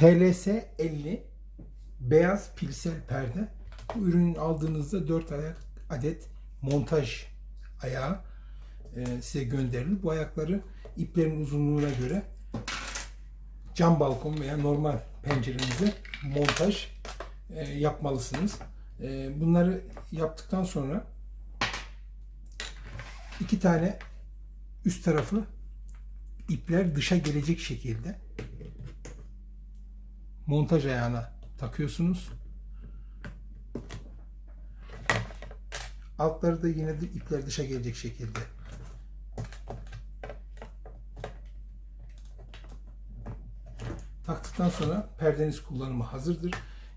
PLS 50 beyaz pilsel perde. Bu ürünü aldığınızda 4 ayak adet montaj ayağı e, size gönderilir. Bu ayakları iplerin uzunluğuna göre cam balkon veya normal pencerenize montaj e, yapmalısınız. E, bunları yaptıktan sonra iki tane üst tarafı ipler dışa gelecek şekilde montaj ayağına takıyorsunuz. Altları da yine de ipler dışa gelecek şekilde taktıktan sonra perdeniz kullanıma hazırdır.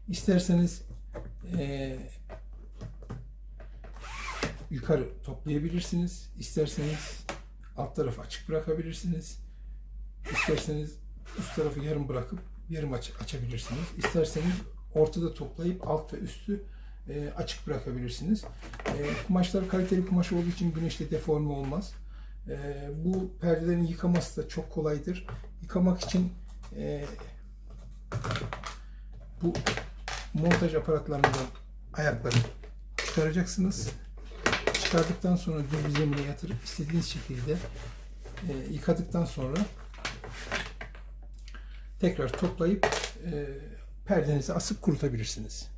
İsterseniz eee, yukarı toplayabilirsiniz. İsterseniz alt tarafı açık bırakabilirsiniz. İsterseniz üst tarafı yarım bırakıp yarım aç açabilirsiniz. İsterseniz ortada toplayıp alt ve üstü e, açık bırakabilirsiniz. E, kumaşlar kaliteli kumaş olduğu için güneşte deforme olmaz. E, bu perdelerin yıkaması da çok kolaydır. Yıkamak için e, bu montaj aparatlarından ayakları çıkaracaksınız. Çıkardıktan sonra düz bir zemine yatırıp istediğiniz şekilde yıkadıktan sonra tekrar toplayıp e, perdenizi asıp kurutabilirsiniz.